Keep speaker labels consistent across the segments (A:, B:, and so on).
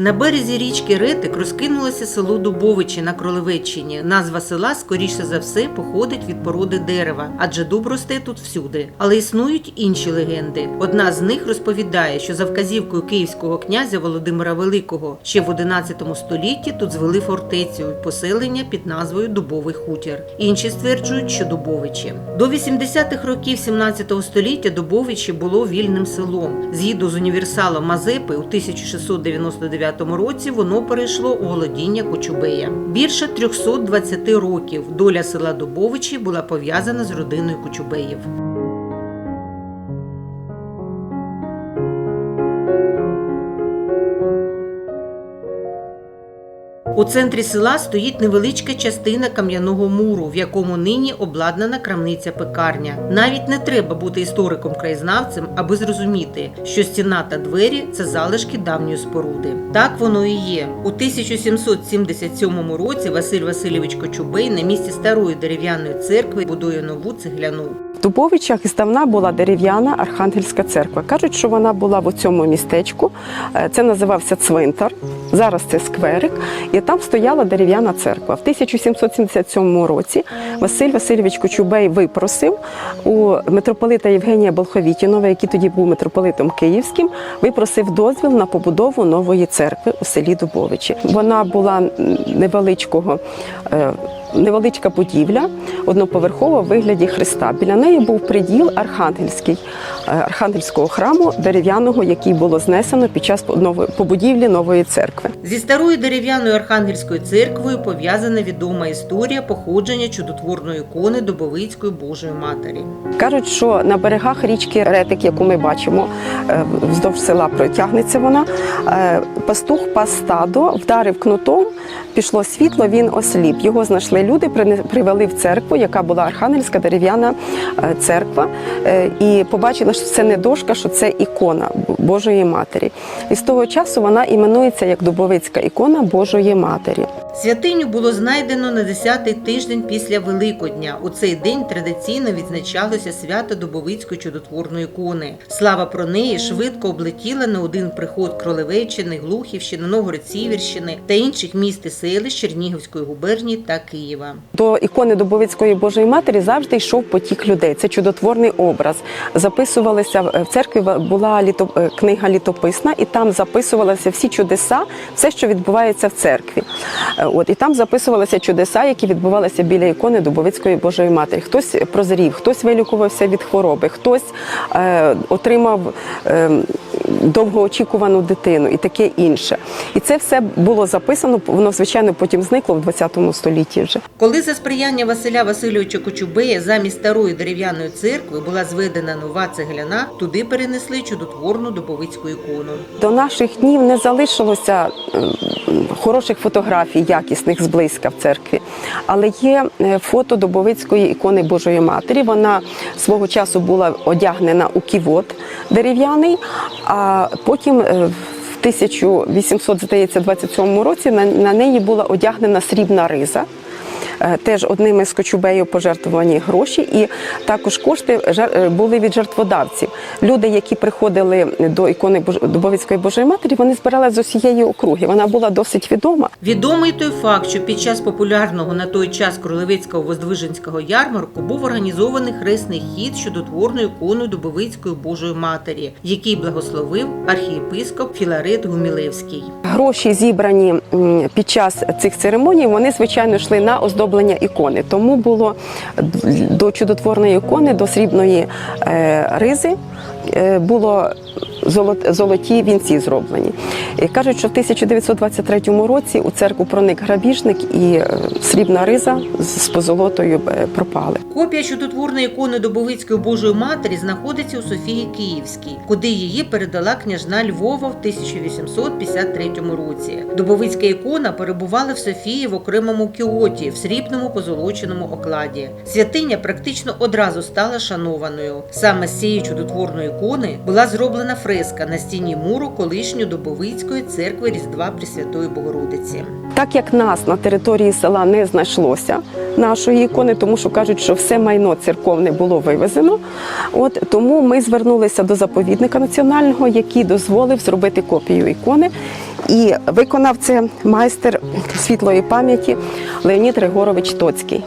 A: На березі річки Ретик розкинулося село Дубовичі на Кролевеччині. Назва села, скоріше за все, походить від породи дерева, адже дуб росте тут всюди. Але існують інші легенди. Одна з них розповідає, що за вказівкою київського князя Володимира Великого ще в 11 столітті тут звели фортецю і поселення під назвою Дубовий хутір. Інші стверджують, що Дубовичі. До 80-х років 17 століття Дубовичі було вільним селом. Згідно з універсалом Мазепи, у 1699 році воно перейшло у володіння Кочубея. Більше 320 років доля села Дубовичі була пов'язана з родиною Кочубеїв. У центрі села стоїть невеличка частина кам'яного муру, в якому нині обладнана крамниця-пекарня. Навіть не треба бути істориком-краєзнавцем, аби зрозуміти, що стіна та двері це залишки давньої споруди. Так воно і є. У 1777 році Василь Васильович Кочубей на місці старої дерев'яної церкви будує нову цегляну.
B: Дубовичах іздавна була дерев'яна архангельська церква. Кажуть, що вона була в цьому містечку. Е, Це називався цвинтар. Зараз це скверик, і там стояла дерев'яна церква. В 1777 році Василь Васильович Кочубей випросив у митрополита Євгенія Болховітінова, який тоді був митрополитом Київським, випросив дозвіл на побудову нової церкви у селі Дубовичі. Вона була невеличкого. Невеличка будівля, одноповерхова в вигляді Христа. Біля неї був приділ архангельський, архангельського храму дерев'яного, який було знесено під час побудівлі нової церкви.
A: Зі старою дерев'яною архангельською церквою пов'язана відома історія походження чудотворної ікони Добовицької Божої Матері.
B: Кажуть, що на берегах річки Ретик, яку ми бачимо е, вздовж села, протягнеться вона. е, Пастух пас стадо, вдарив кнутом, пішло світло, він осліп. Його знайшли люди, привели в церкву, яка була архангельська дерев'яна е, церква, е, і побачили, що це не дошка, що це ікона Божої Матері. І з того часу вона іменується як Дубовицька ікона Божої Матері.
A: Святиню було знайдено на 10-й тиждень після Великодня. У цей день традиційно відзначалося свято Дубовицької чудотворної ікони. Слава про неї швидко облетіла на один приход Кролевеччини, Глухівщини, Новгород-Сіверщини та інших міст і селищ Чернігівської губернії та Києва.
B: До ікони Дубовицької Божої Матері завжди йшов потік людей. Це чудотворний образ. Записувалися в церкві була літо, е, книга літописна, і там записувалися всі чудеса, все, що відбувається в церкві. Е, От і там записувалися чудеса, які відбувалися біля ікони Дубовицької Божої Матері. Хтось прозрів, хтось вилікувався від хвороби, хтось е, отримав. Е, довгоочікувану дитину і таке інше. І це все було записано, воно, звичайно, потім зникло в 20 столітті вже.
A: Коли за сприяння Василя Васильовича Кочубея замість старої дерев'яної церкви була зведена нова цегляна, туди перенесли чудотворну Дубовицьку ікону.
B: До наших днів не залишилося ем, хороших фотографій, якісних зблизька в церкві. Але є е, фото Добовицької ікони Божої Матері. Вона свого часу була одягнена у ківот дерев'яний, а потім е, в 1827 році на неї була одягнена срібна риза. Е, Теж одним із Кочубею пожертвовані гроші, і також кошти е, були від жертводавців. Люди, які приходили до ікони Дубовицької Божої Матері, вони збирали з усієї округи. Вона була досить відома.
A: Відомий той факт, що під час популярного на той час Кролевицького Воздвиженського ярмарку був організований хресний хід з чудотворною іконою Дубовицької Божої Матері, який благословив архієпископ Філарет Гумілевський.
B: Гроші зібрані під час цих церемоній, вони звичайно йшли на оздоблення ікони. Тому було до чудотворної ікони, до срібної е, ризи. е, Було золоті вінці зроблені. І кажуть, що в 1923 році у церкву проник грабіжник і е, срібна риза з позолотою е, пропали.
A: Копія чудотворної ікони Дубовицької Божої Матері знаходиться у Софії Київській, куди її передала княжна Львова в 1853 році. Дубовицька ікона перебувала в Софії в окремому кіоті в срібному позолоченому окладі. Святиня практично одразу стала шанованою. Саме з цієї чудотворної ікони була зроблена фреска фреска на стіні муру колишньої Дубовицької церкви Різдва Пресвятої Богородиці.
B: Так як нас на території села не знайшлося нашої ікони, тому що кажуть, що все майно церковне було вивезено. От тому ми звернулися до заповідника національного, який дозволив зробити копію ікони. І виконав це майстер світлої пам'яті Леонід Григорович Тоцький.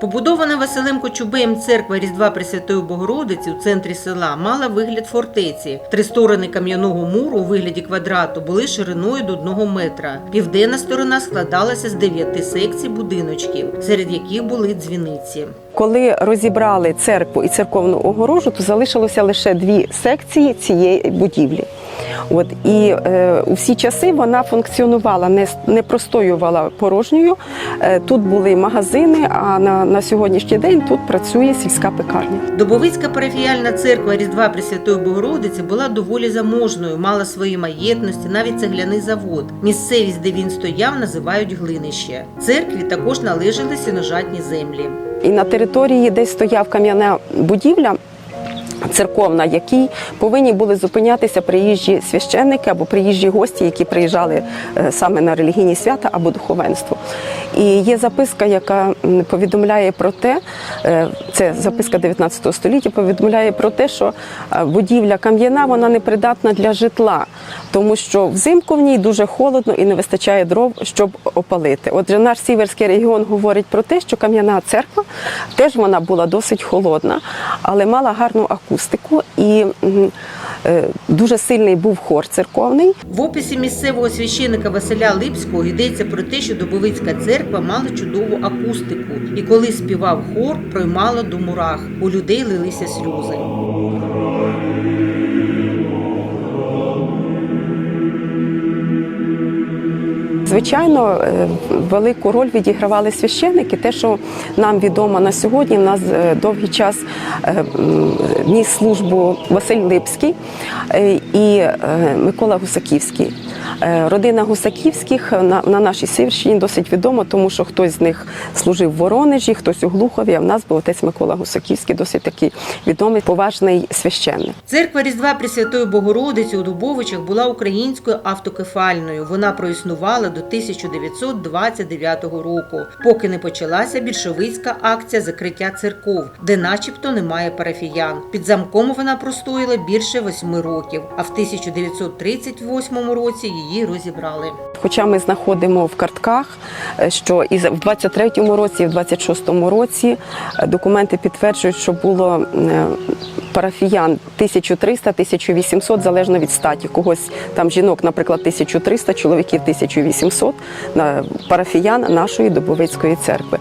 A: Побудована Василем Кочубеєм церква Різдва Пресвятої Богородиці у центрі села мала вигляд фортеці. Три сторони кам'яного муру у вигляді квадрату були шириною до одного метра. Південна сторона складалася з дев'яти секцій будиночків, серед яких були дзвіниці.
B: Коли розібрали церкву і церковну огорожу, то залишилося лише дві секції цієї будівлі. От і е, у всі часи вона функціонувала, не, не простоювала порожньою. Е, тут були магазини, а на, на сьогоднішній день тут працює сільська пекарня.
A: Дубовицька парафіяльна церква Різдва Пресвятої Богородиці була доволі заможною, мала свої маєтності, навіть цегляний завод. Місцевість, де він стояв, називають глинище. Церкві також належали сіножатні землі.
B: І на території, де стояв кам'яна будівля. Церковна, якій повинні були зупинятися приїжджі священники або приїжджі гості, які приїжджали е, саме на релігійні свята або духовенство. І є записка, яка повідомляє про те, е, це записка 19 століття, повідомляє про те, що е, будівля кам'яна вона не придатна для житла, тому що взимку в ній дуже холодно і не вистачає дров, щоб опалити. Отже, наш сіверський регіон говорить про те, що кам'яна церква теж вона була досить холодна, але мала гарну акустику і е, дуже сильний був хор церковний.
A: В описі місцевого священика Василя Липського йдеться про те, що Дубовицька церква мала чудову акустику, і коли співав хор, проймала до мурах. У людей лилися сльози.
B: Звичайно, е, велику роль відігравали священники. Те, що нам відомо на сьогодні, в нас е, довгий час е, ніс службу Василь Липський і Микола Гусаківський. Е, Родина Гусаківських на, на нашій Сіверщині досить відома, тому що хтось з них служив в Воронежі, хтось у Глухові. А в нас був отець Микола Гусаківський, досить такий відомий, поважний священник.
A: Церква Різдва Пресвятої Богородиці у Дубовичах була українською автокефальною. Вона проіснувала до 1929 року, поки не почалася більшовицька акція закриття церков, де начебто немає парафіян. Під замком вона простояла більше восьми років, а в 1938 році її розібрали.
B: Хоча ми знаходимо в картках, е, що і в 23-му році, і в 26-му році е, документи підтверджують, що було е, парафіян 1300-1800, залежно від статі. Когось там жінок, наприклад, 1300, чоловіків 1800, на- парафіян нашої Дубовицької церкви.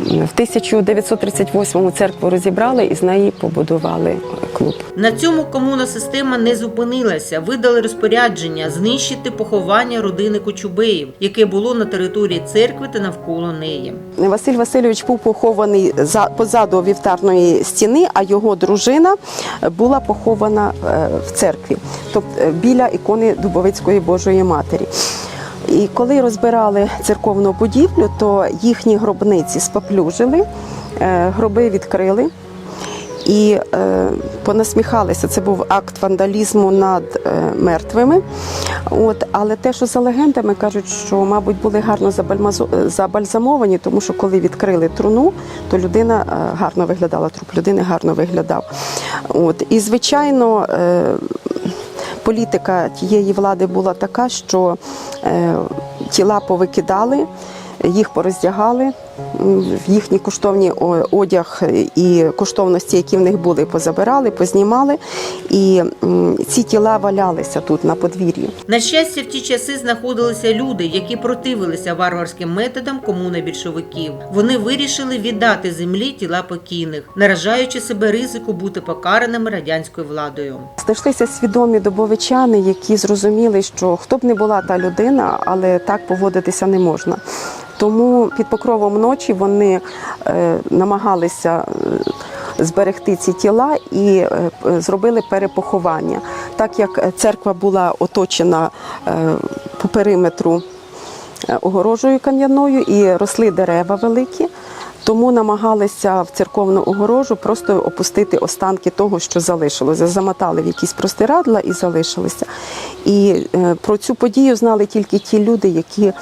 B: В 1938-му церкву розібрали і з неї побудували клуб.
A: На цьому комунна система не зупинилася. Видали розпорядження знищити поховання родини Кочубеїв, яке було на території церкви та навколо неї.
B: Василь Васильович був похований за позаду вівтарної стіни, а його дружина була похована е, в церкві, тобто біля ікони Дубовицької Божої Матері. І коли розбирали церковну будівлю, то їхні гробниці споплюжили, е, гроби відкрили. І е, понасміхалися. Це був акт вандалізму над е, мертвими. От, але те, що за легендами кажуть, що, мабуть, були гарно забальзамовані, тому що коли відкрили труну, то людина гарно виглядала, труп людини гарно виглядав. От, і, звичайно, політика тієї влади була така, що е, тіла повикидали, їх пороздягали, їхні коштовні одяг і коштовності, які в них були, позабирали, познімали. І ці тіла валялися тут на подвір'ї.
A: На щастя, в ті часи знаходилися люди, які противилися варварським методам комуни більшовиків. Вони вирішили віддати землі тіла покійних, наражаючи себе ризику бути покараними радянською владою.
B: Знайшлися свідомі добовичани, які зрозуміли, що хто б не була та людина, але так поводитися не можна. Тому під покровом ночі вони е, намагалися е, зберегти ці тіла і е, зробили перепоховання. Так як церква була оточена по периметру огорожею кам'яною і росли дерева великі, тому намагалися в церковну огорожу просто опустити останки того, що залишилося. Замотали в якісь простирадла і залишилися. І е, про цю подію знали тільки ті люди, які,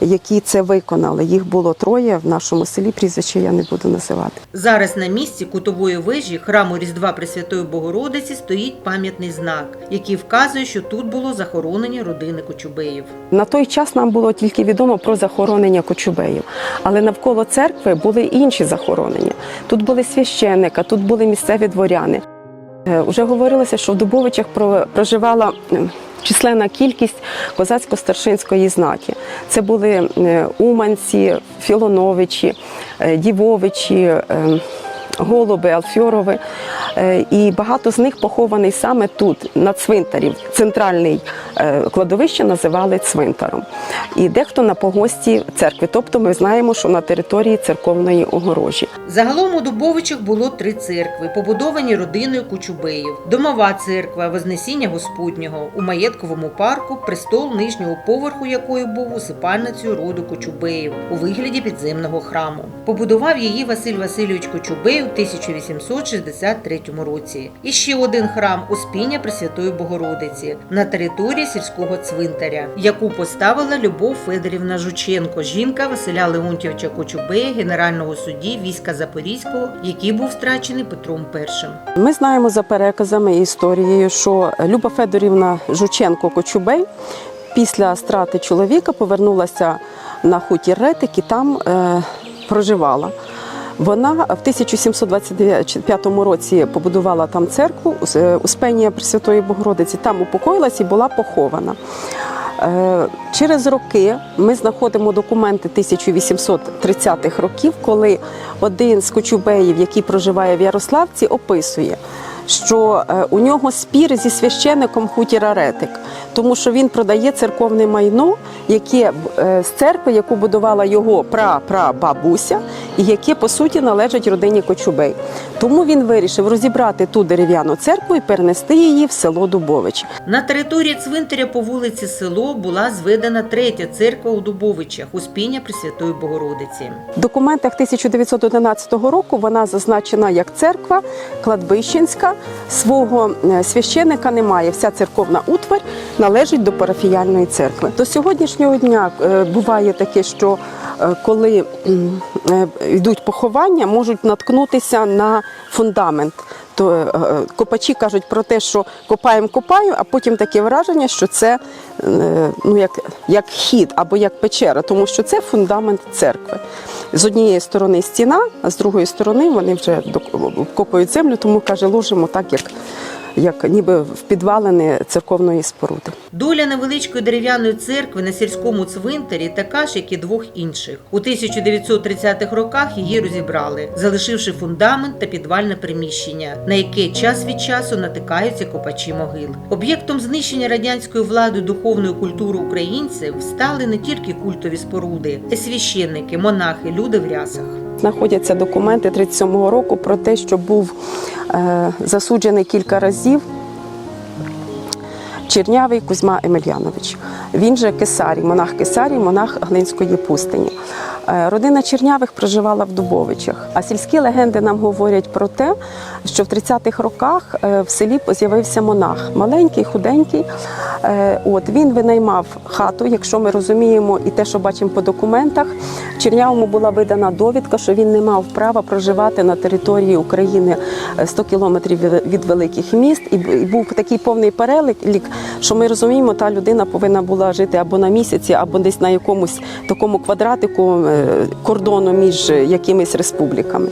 B: які це виконали. Їх було троє в нашому селі. Прізвище я не буду називати.
A: Зараз на місці кутової вежі храму Різдва Пресвятої Богородиці стоїть пам'ятний знак, який вказує, що тут було захоронення родини Кочубеїв.
B: На той час нам було тільки відомо про захоронення кочубеїв, але навколо церкви були інші захоронення. Тут були священника, тут були місцеві дворяни. Е, Уже говорилося, що в Дубовичах про- проживала е, численна кількість козацько-старшинської знаті. Це були е, Уманці, Філоновичі, Дівовичі. Голуби, Алфьорови, і багато з них похований саме тут, на цвинтарі. Центральний е, кладовище називали цвинтаром. І дехто на погості церкви. Тобто ми знаємо, що на території церковної огорожі.
A: Загалом у Дубовичах було три церкви, побудовані родиною Кучубеїв. Домова церква Вознесіння Господнього у маєтковому парку, престол нижнього поверху якої був усипальницею роду Кочубеїв у вигляді підземного храму. Побудував її Василь Васильович Кочубей у 1863 році. І ще один храм Успіння Пресвятої Богородиці на території сільського цвинтаря, яку поставила Любов Федорівна Жученко, жінка Василя Леонтьовича Кочубея, генерального судді війська Запорізького, який був страчений Петром І.
B: Ми знаємо за переказами і історією, що Люба Федорівна Жученко Кочубей після страти чоловіка повернулася на хутір Ретик і там е, проживала. Вона в 1725 році побудувала там церкву е, Успенія Пресвятої Богородиці, там упокоїлась і була похована. Е, Через роки ми знаходимо документи 1830-х років, коли один з кочубеїв, який проживає в Ярославці, описує, що е, у нього спір зі священником хутіра Ретик, тому що він продає церковне майно, яке е, з церкви, яку будувала його прапрабабуся, і яке по суті належить родині Кочубей. Тому він вирішив розібрати ту дерев'яну церкву і перенести її в село Дубович.
A: На території цвинтаря по вулиці Село була зведена третя церква у Дубовичах Успіння Пресвятої Богородиці.
B: В документах 1911 року вона зазначена як церква кладбищенська. Свого е, священика немає. Вся церковна утварь належить до парафіяльної церкви. До сьогоднішнього дня е, буває таке, що е, коли йдуть поховання, можуть наткнутися на фундамент. То е, е, копачі кажуть про те, що копаємо, копаємо, а потім таке враження, що це е, ну, як, як хід або як печера, тому що це фундамент церкви. З однієї сторони стіна, а з другої сторони вони вже док- копають землю, тому каже, ложимо так, як, як ніби в підвалини церковної споруди.
A: Доля невеличкої дерев'яної церкви на сільському цвинтарі така ж, як і двох інших. У 1930-х роках її розібрали, залишивши фундамент та підвальне приміщення, на яке час від часу натикаються копачі могил. Об'єктом знищення радянською владою духовної культури українців стали не тільки культові споруди, а й священники, монахи, люди в рясах.
B: Знаходяться документи 37-го року про те, що був е, засуджений кілька разів Чернявий Кузьма Емельянович. Він же Кесарій, монах Кесарій, монах Глинської пустині. Е, Родина Чернявих проживала в Дубовичах. А сільські легенди нам говорять про те, що в 30-х роках е, в селі з'явився монах, маленький, худенький. Е, От він винаймав хату, якщо ми розуміємо, і те, що бачимо по документах, Чернявому була видана довідка, що він не мав права проживати на території України е, 100 кілометрів від- великих міст, і був такий повний перелік, що ми розуміємо, та людина повинна була жити або на місяці, або десь на якомусь такому квадратику кордону між якимись республіками.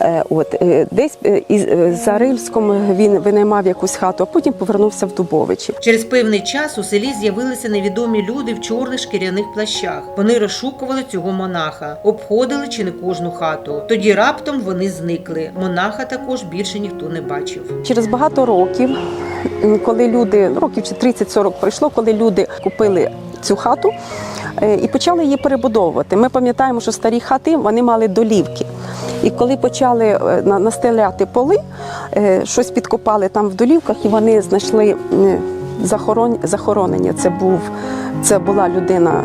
B: Е, От е, десь е, із е, за Рильськом він винаймав якусь хату, а потім повернувся в Дубовичі.
A: Через певний час у селі з'явилися невідомі люди в чорних шкіряних плащах. Вони розшукували цього монаха, обходили чи не кожну хату. Тоді раптом вони зникли. Монаха також більше ніхто не бачив.
B: Через багато років, коли люди, років чи 30-40 пройшло, коли люди купили цю хату е, і почали її перебудовувати. Ми пам'ятаємо, що старі хати вони мали долівки. І коли почали е, на- настеляти поли, е, щось підкопали там в долівках, і вони знайшли захоронення. Це був це була людина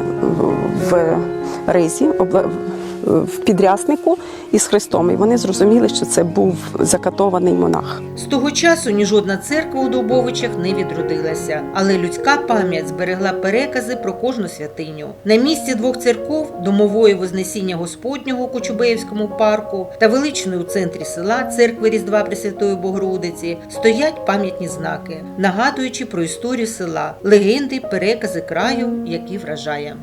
B: в ризі, в підряснику із Христом, і вони зрозуміли, що це був закатований монах.
A: З того часу ні жодна церква у Дубовичах не відродилася, але людська пам'ять зберегла перекази про кожну святиню. На місці двох церков домової Вознесіння Господнього у Кочубеївському парку та величної у центрі села церкви Різдва Пресвятої Богородиці стоять пам'ятні знаки, нагадуючи про історію села, легенди, перекази краю, які вражає.